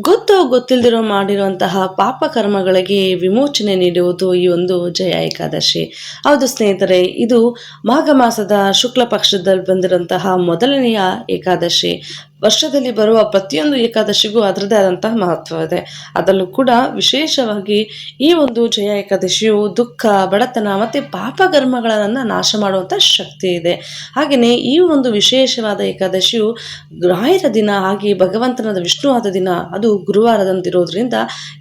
ಗೊತ್ತೋ ಗೊತ್ತಿಲ್ಲದಿರೋ ಮಾಡಿರುವಂತಹ ಪಾಪ ಕರ್ಮಗಳಿಗೆ ವಿಮೋಚನೆ ನೀಡುವುದು ಈ ಒಂದು ಜಯ ಏಕಾದಶಿ. ಹೌದು ಸ್ನೇಹಿತರೆ, ಇದು ಮಾಘ ಮಾಸದ ಶುಕ್ಲ ಪಕ್ಷದಲ್ಲಿ ಬಂದಿರುವಂತಹ ಮೊದಲನೆಯ ಏಕಾದಶಿ. ವರ್ಷದಲ್ಲಿ ಬರುವ ಪ್ರತಿಯೊಂದು ಏಕಾದಶಿಗೂ ಅದರದೇ ಆದಂತಹ ಮಹತ್ವವಿದೆ. ಅದರಲ್ಲೂ ಕೂಡ ವಿಶೇಷವಾಗಿ ಈ ಒಂದು ಜಯ ಏಕಾದಶಿಯು ದುಃಖ, ಬಡತನ ಮತ್ತು ಪಾಪ ಕರ್ಮಗಳನ್ನು ನಾಶ ಮಾಡುವಂಥ ಶಕ್ತಿ ಇದೆ. ಹಾಗೆಯೇ ಈ ಒಂದು ವಿಶೇಷವಾದ ಏಕಾದಶಿಯು ರಾಯರ ದಿನ ಹಾಗೆ ಭಗವಂತನಾದ ವಿಷ್ಣುವಾದ ದಿನ, ಅದು ಗುರುವಾರದಂತಿರೋದ್ರಿಂದ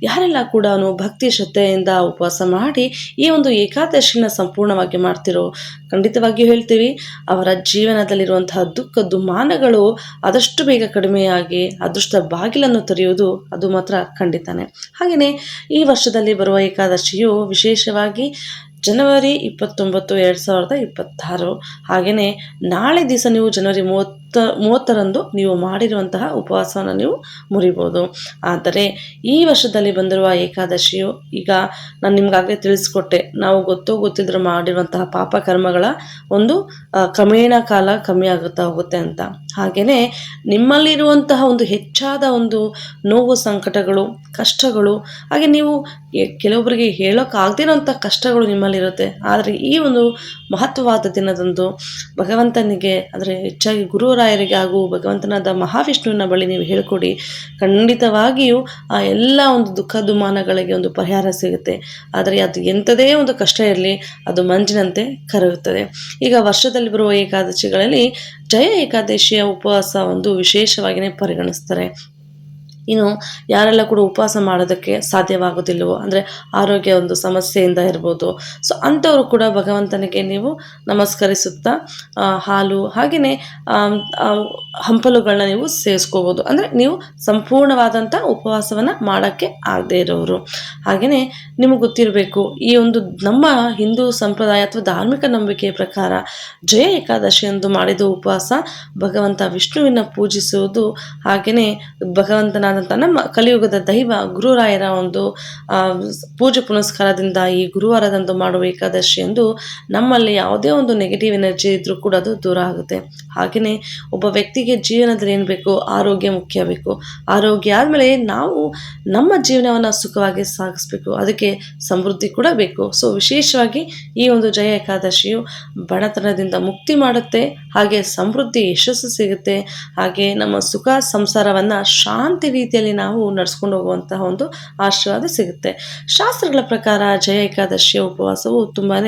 ಯಾರೆಲ್ಲ ಕೂಡ ಭಕ್ತಿ ಶ್ರದ್ಧೆಯಿಂದ ಉಪವಾಸ ಮಾಡಿ ಈ ಒಂದು ಏಕಾದಶಿನ ಸಂಪೂರ್ಣವಾಗಿ ಮಾಡ್ತಿರೋ ಖಂಡಿತವಾಗಿಯೂ ಹೇಳ್ತೀವಿ, ಅವರ ಜೀವನದಲ್ಲಿರುವಂತಹ ದುಃಖ ದುಮಾನಗಳು ಆದಷ್ಟು ಬೇಗ ಕಡಿಮೆಯಾಗಿ ಅದೃಷ್ಟ ಬಾಗಿಲನ್ನು ತೆರೆಯುವುದು ಅದು ಮಾತ್ರ ಖಂಡಿತಾನೆ. ಹಾಗೆಯೇ ಈ ವರ್ಷದಲ್ಲಿ ಬರುವ ಏಕಾದಶಿಯು ವಿಶೇಷವಾಗಿ ಜನವರಿ ಇಪ್ಪತ್ತೊಂಬತ್ತು, ಎರಡು ಸಾವಿರದ ಇಪ್ಪತ್ತಾರು. ಹಾಗೆಯೇ ನಾಳೆ ದಿವಸ ನೀವು ಜನವರಿ ಮೂವತ್ತ ಮೂವತ್ತರಂದು ನೀವು ಮಾಡಿರುವಂತಹ ಉಪವಾಸವನ್ನು ನೀವು ಮುರಿಬೋದು. ಆದರೆ ಈ ವರ್ಷದಲ್ಲಿ ಬಂದಿರುವ ಏಕಾದಶಿಯು ಈಗ ನಾನು ನಿಮ್ಗಾಗಲೇ ತಿಳಿಸ್ಕೊಟ್ಟೆ. ನಾವು ಗೊತ್ತೋ ಗೊತ್ತಿದ್ರು ಮಾಡಿರುವಂತಹ ಪಾಪ ಕರ್ಮಗಳ ಒಂದು ಕ್ರಮೇಣ ಕಾಲ ಕಮ್ಮಿ ಆಗುತ್ತಾ ಹೋಗುತ್ತೆ ಅಂತ. ಹಾಗೆಯೇ ನಿಮ್ಮಲ್ಲಿರುವಂತಹ ಒಂದು ಹೆಚ್ಚಾದ ಒಂದು ನೋವು, ಸಂಕಟಗಳು, ಕಷ್ಟಗಳು, ಹಾಗೆ ನೀವು ಕೆಲವೊಬ್ಬರಿಗೆ ಹೇಳೋಕ್ಕಾಗದಿರೋಂಥ ಕಷ್ಟಗಳು ನಿಮ್ಮಲ್ಲಿರುತ್ತೆ. ಆದರೆ ಈ ಒಂದು ಮಹತ್ವವಾದ ದಿನದಂದು ಭಗವಂತನಿಗೆ ಅಂದರೆ ಹೆಚ್ಚಾಗಿ ಗುರುರಾಯರಿಗೆ ಹಾಗೂ ಭಗವಂತನಾದ ಮಹಾವಿಷ್ಣುವಿನ ಬಳಿ ನೀವು ಹೇಳಿಕೊಡಿ. ಖಂಡಿತವಾಗಿಯೂ ಆ ಎಲ್ಲ ಒಂದು ದುಃಖ ದುಮಾನಗಳಿಗೆ ಒಂದು ಪರಿಹಾರ ಸಿಗುತ್ತೆ. ಆದರೆ ಅದು ಎಂಥದೇ ಒಂದು ಕಷ್ಟ ಇರಲಿ, ಅದು ಮಂಜಿನಂತೆ ಕರಗುತ್ತದೆ. ಈಗ ವರ್ಷದಲ್ಲಿ ಬರುವ ಏಕಾದಶಿಗಳಲ್ಲಿ ಜಯ ಏಕಾದಶಿಯ ಉಪವಾಸ ಒಂದು ವಿಶೇಷವಾಗಿಯೇ ಪರಿಗಣಿಸ್ತಾರೆ. ಇನ್ನು ಯಾರೆಲ್ಲ ಕೂಡ ಉಪವಾಸ ಮಾಡೋದಕ್ಕೆ ಸಾಧ್ಯವಾಗೋದಿಲ್ಲವೋ, ಅಂದರೆ ಆರೋಗ್ಯ ಒಂದು ಸಮಸ್ಯೆಯಿಂದ ಇರ್ಬೋದು. ಸೊ ಅಂಥವರು ಕೂಡ ಭಗವಂತನಿಗೆ ನೀವು ನಮಸ್ಕರಿಸುತ್ತಾ ಹಾಲು ಹಾಗೆಯೇ ಹಂಪಲುಗಳನ್ನ ನೀವು ಸೇವಿಸ್ಕೋಬೋದು. ಅಂದರೆ ನೀವು ಸಂಪೂರ್ಣವಾದಂಥ ಉಪವಾಸವನ್ನು ಮಾಡೋಕ್ಕೆ ಆಗದೆ ಇರೋರು. ಹಾಗೆಯೇ ನಿಮಗೆ ಗೊತ್ತಿರಬೇಕು, ಈ ಒಂದು ನಮ್ಮ ಹಿಂದೂ ಸಂಪ್ರದಾಯ ಅಥವಾ ಧಾರ್ಮಿಕ ನಂಬಿಕೆಯ ಪ್ರಕಾರ ಜಯ ಏಕಾದಶಿಯಂದು ಮಾಡಿದ ಉಪವಾಸ ಭಗವಂತ ವಿಷ್ಣುವಿನ ಪೂಜಿಸುವುದು ಹಾಗೆಯೇ ಭಗವಂತನಾದಂಥ ನಮ್ಮ ಕಲಿಯುಗದ ದೈವ ಗುರುರಾಯರ ಒಂದು ಪೂಜೆ ಪುನಸ್ಕಾರದಿಂದ ಈ ಗುರುವಾರದಂದು ಮಾಡುವ ಏಕಾದಶಿ ಎಂದು ನಮ್ಮಲ್ಲಿ ಯಾವುದೇ ಒಂದು ನೆಗೆಟಿವ್ ಎನರ್ಜಿ ಇದ್ರೂ ಕೂಡ ಅದು ದೂರ ಆಗುತ್ತೆ. ಹಾಗೆಯೇ ಒಬ್ಬ ವ್ಯಕ್ತಿಗೆ ಜೀವನದಲ್ಲಿ ಏನು ಬೇಕು? ಆರೋಗ್ಯ ಮುಖ್ಯ ಬೇಕು. ಆರೋಗ್ಯ ಆದಮೇಲೆ ನಾವು ನಮ್ಮ ಜೀವನವನ್ನು ಸುಖವಾಗಿ ಸಾಗಿಸ್ಬೇಕು. ಅದಕ್ಕೆ ಸಮೃದ್ಧಿ ಕೂಡ ಬೇಕು. ಸೊ ವಿಶೇಷವಾಗಿ ಈ ಒಂದು ಜಯ ಏಕಾದಶಿಯು ಬಡತನದಿಂದ ಮುಕ್ತಿ ಮಾಡುತ್ತೆ. ಹಾಗೆ ಸಮೃದ್ಧಿ ಯಶಸ್ಸು ಸಿಗುತ್ತೆ. ಹಾಗೆ ನಮ್ಮ ಸುಖ ಸಂಸಾರವನ್ನು ಶಾಂತಿ ರೀತಿಯಲ್ಲಿ ನಾವು ನಡ್ಸ್ಕೊಂಡು ಹೋಗುವಂತಹ ಒಂದು ಆಶೀರ್ವಾದ ಸಿಗುತ್ತೆ. ಶಾಸ್ತ್ರಗಳ ಪ್ರಕಾರ ಜಯ ಏಕಾದಶಿಯ ಉಪವಾಸವು ತುಂಬಾ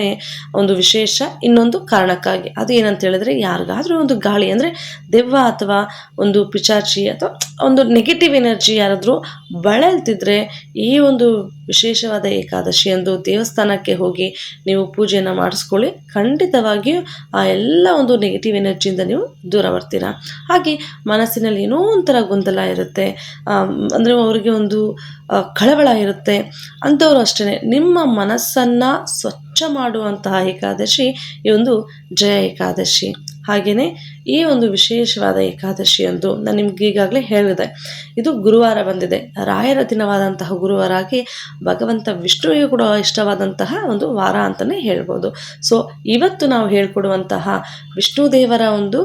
ಒಂದು ವಿಶೇಷ, ಇನ್ನೊಂದು ಕಾರಣಕ್ಕಾಗಿ. ಅದು ಏನಂತ ಹೇಳಿದ್ರೆ ಯಾರಿಗಾದ್ರೂ ಒಂದು ಗಾಳಿ ಅಂದರೆ ದೆವ್ವ ಅಥವಾ ಒಂದು ಪಿಚಾಚಿ ಅಥವಾ ಒಂದು ನೆಗೆಟಿವ್ ಎನರ್ಜಿ ಯಾರಾದರೂ ಬಳಲ್ತಿದ್ರೆ ಈ ಒಂದು ವಿಶೇಷವಾದ ಏಕಾದಶಿ ಎಂದು ದೇವಸ್ಥಾನಕ್ಕೆ ಹೋಗಿ ನೀವು ಪೂಜೆಯನ್ನು ಮಾಡಿಸ್ಕೊಳ್ಳಿ. ಖಂಡಿತವಾಗಿಯೂ ಆ ಎಲ್ಲ ಒಂದು ನೆಗೆಟಿವ್ ಎನರ್ಜಿಯಿಂದ ನೀವು ದೂರ ಬರ್ತೀರಾ. ಹಾಗೆ ಮನಸ್ಸಿನಲ್ಲಿ ಏನೋ ಒಂಥರ ಗೊಂದಲ ಇರುತ್ತೆ. ಅಂದರೆ ಅವರಿಗೆ ಒಂದು ಕಳವಳ ಇರುತ್ತೆ. ಅಂಥವ್ರು ಅಷ್ಟೇ ನಿಮ್ಮ ಮನಸ್ಸನ್ನು ಸ್ವಚ್ಛ ಮಾಡುವಂತಹ ಏಕಾದಶಿ ಈ ಒಂದು ಜಯ ಏಕಾದಶಿ. ಹಾಗೆಯೇ ಈ ಒಂದು ವಿಶೇಷವಾದ ಏಕಾದಶಿ ಎಂದು ನಾನು ನಿಮ್ಗೆ ಈಗಾಗಲೇ ಹೇಳಿದೆ. ಇದು ಗುರುವಾರ ಬಂದಿದೆ. ರಾಯರ ದಿನವಾದಂತಹ ಗುರುವಾರ ಆಗಿ ಭಗವಂತ ವಿಷ್ಣುವಿಗೆ ಕೂಡ ಇಷ್ಟವಾದಂತಹ ಒಂದು ವಾರ ಅಂತಲೇ ಹೇಳ್ಬೋದು. ಸೊ ಇವತ್ತು ನಾವು ಹೇಳ್ಕೊಡುವಂತಹ ವಿಷ್ಣು ದೇವರ ಒಂದು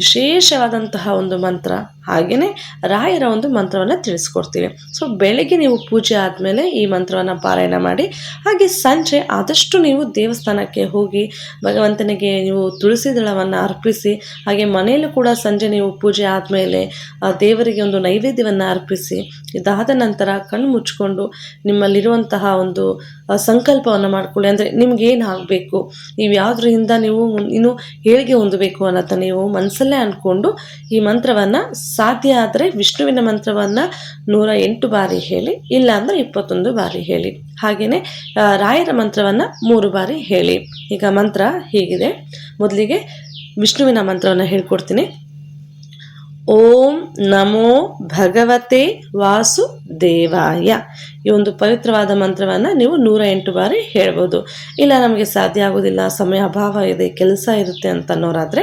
ವಿಶೇಷವಾದಂತಹ ಒಂದು ಮಂತ್ರ. ಹಾಗೆಯೇ ರಾಯರ ಒಂದು ಮಂತ್ರವನ್ನು ತಿಳಿಸ್ಕೊಡ್ತೀವಿ. ಸೊ ಬೆಳಗ್ಗೆ ನೀವು ಪೂಜೆ ಆದಮೇಲೆ ಈ ಮಂತ್ರವನ್ನು ಪಾರಾಯಣ ಮಾಡಿ, ಹಾಗೆ ಸಂಜೆ ಆದಷ್ಟು ನೀವು ದೇವಸ್ಥಾನಕ್ಕೆ ಹೋಗಿ, ಭಗವಂತನಿಗೆ ನೀವು ತುಳಸಿ ದಳವನ್ನು ಅರ್ಪಿಸಿ, ಹಾಗೆ ಮನೆಯಲ್ಲೂ ಕೂಡ ಸಂಜೆ ನೀವು ಪೂಜೆ ಆದಮೇಲೆ ದೇವರಿಗೆ ಒಂದು ನೈವೇದ್ಯವನ್ನು ಅರ್ಪಿಸಿ, ಇದಾದ ನಂತರ ಕಣ್ಣು ಮುಚ್ಕೊಂಡು ನಿಮ್ಮಲ್ಲಿರುವಂತಹ ಒಂದು ಸಂಕಲ್ಪವನ್ನು ಮಾಡ್ಕೊಳ್ಳಿ. ಅಂದರೆ ನಿಮ್ಗೇನು ಆಗಬೇಕು? ನೀವು ಯಾವುದರಿಂದ ನೀವು ಇನ್ನು ಏಳಿಗೆ ಹೊಂದಬೇಕು ಅನ್ನೋದನ್ನ ನೀವು ಮನಸ್ಸಲ್ಲೇ ಅಂದ್ಕೊಂಡು ಈ ಮಂತ್ರವನ್ನು ಸಾಧ್ಯ ಆದರೆ ವಿಷ್ಣುವಿನ ಮಂತ್ರವನ್ನು ನೂರ ಎಂಟು ಬಾರಿ ಹೇಳಿ ಇಲ್ಲ ಅಂದರೆ ಇಪ್ಪತ್ತೊಂದು ಬಾರಿ ಹೇಳಿ. ಹಾಗೆಯೇ ರಾಯರ ಮಂತ್ರವನ್ನು ಮೂರು ಬಾರಿ ಹೇಳಿ. ಈಗ ಮಂತ್ರ ಹೀಗಿದೆ. ಮೊದಲಿಗೆ ವಿಷ್ಣುವಿನ ಮಂತ್ರವನ್ನು ಹೇಳ್ಕೊಡ್ತೀನಿ. ಓಂ ನಮೋ ಭಗವತೆ ವಾಸುದೇವಾಯ ಈ ಒಂದು ಪವಿತ್ರವಾದ ಮಂತ್ರವನ್ನು ನೀವು ನೂರ ಎಂಟು ಬಾರಿ ಹೇಳ್ಬೋದು. ಇಲ್ಲ, ನಮಗೆ ಸಾಧ್ಯ ಆಗೋದಿಲ್ಲ, ಸಮಯ ಅಭಾವ ಇದೆ, ಕೆಲಸ ಇರುತ್ತೆ ಅಂತ ಅನ್ನೋರಾದರೆ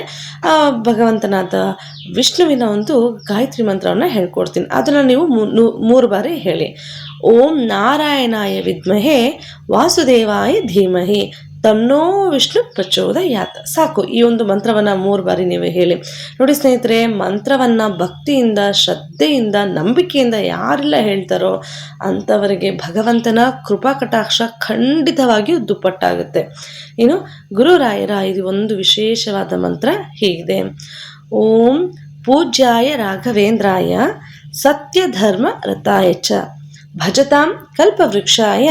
ಭಗವಂತನಾದ ವಿಷ್ಣುವಿನ ಒಂದು ಗಾಯತ್ರಿ ಮಂತ್ರವನ್ನು ಹೇಳ್ಕೊಡ್ತೀನಿ. ಅದನ್ನು ನೀವು ಮೂರು ಬಾರಿ ಹೇಳಿ. ಓಂ ನಾರಾಯಣಾಯ ವಿದ್ಮಹೆ ವಾಸುದೇವಾಯ ಧೀಮಹಿ. ತನ್ನೋ ವಿಷ್ಣು ಪ್ರಚೋದಯಾತ. ಸಾಕು, ಈ ಒಂದು ಮಂತ್ರವನ್ನು ಮೂರು ಬಾರಿ ನೀವು ಹೇಳಿ. ನೋಡಿ ಸ್ನೇಹಿತರೆ, ಮಂತ್ರವನ್ನು ಭಕ್ತಿಯಿಂದ, ಶ್ರದ್ಧೆಯಿಂದ, ನಂಬಿಕೆಯಿಂದ ಯಾರೆಲ್ಲ ಹೇಳ್ತಾರೋ ಅಂಥವರಿಗೆ ಭಗವಂತನ ಕೃಪಾ ಕಟಾಕ್ಷ ಖಂಡಿತವಾಗಿಯೂ ದುಪ್ಪಟ್ಟಾಗುತ್ತೆ. ಏನು ಗುರುರಾಯರ ಇದು ಒಂದು ವಿಶೇಷವಾದ ಮಂತ್ರ ಹೀಗಿದೆ. ಓಂ ಪೂಜ್ಯಾಯ ರಾಘವೇಂದ್ರಾಯ ಸತ್ಯಧರ್ಮ ರಥಾಯ ಚ. ಭಜತಾಂ ಕಲ್ಪವೃಕ್ಷಾಯ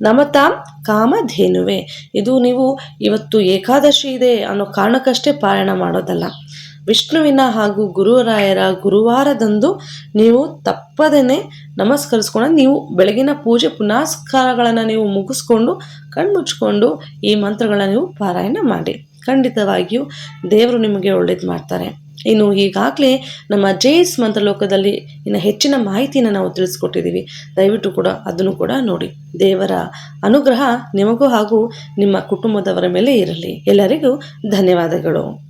ನಮತಾಂ ಕಾಮಧೇನುವೆ. ಇದು ನೀವು ಇವತ್ತು ಏಕಾದಶಿ ಇದೆ ಅನ್ನೋ ಕಾರಣಕ್ಕಷ್ಟೇ ಪಾರಾಯಣ ಮಾಡೋದಲ್ಲ. ವಿಷ್ಣುವಿನ ಹಾಗೂ ಗುರುರಾಯರ ಗುರುವಾರದಂದು ನೀವು ತಪ್ಪದೇ ನಮಸ್ಕರಿಸ್ಕೊಂಡು ನೀವು ಬೆಳಗಿನ ಪೂಜೆ ಪುನಸ್ಕಾರಗಳನ್ನು ನೀವು ಮುಗಿಸ್ಕೊಂಡು, ಕಣ್ಮುಚ್ಕೊಂಡು ಈ ಮಂತ್ರಗಳನ್ನ ನೀವು ಪಾರಾಯಣ ಮಾಡಿ. ಖಂಡಿತವಾಗಿಯೂ ದೇವರು ನಿಮಗೆ ಒಳ್ಳೇದು ಮಾಡ್ತಾರೆ. ಇನ್ನು ಈಗಾಗಲೇ ನಮ್ಮ ಜೇಸ್ ಮಂತ್ರಲೋಕದಲ್ಲಿ ಇನ್ನು ಹೆಚ್ಚಿನ ಮಾಹಿತಿಯನ್ನು ನಾವು ತಿಳಿಸ್ಕೊಟ್ಟಿದ್ದೀವಿ. ದಯವಿಟ್ಟು ಕೂಡ ಅದನ್ನು ಕೂಡ ನೋಡಿ. ದೇವರ ಅನುಗ್ರಹ ನಿಮಗೂ ಹಾಗೂ ನಿಮ್ಮ ಕುಟುಂಬದವರ ಮೇಲೆ ಇರಲಿ. ಎಲ್ಲರಿಗೂ ಧನ್ಯವಾದಗಳು.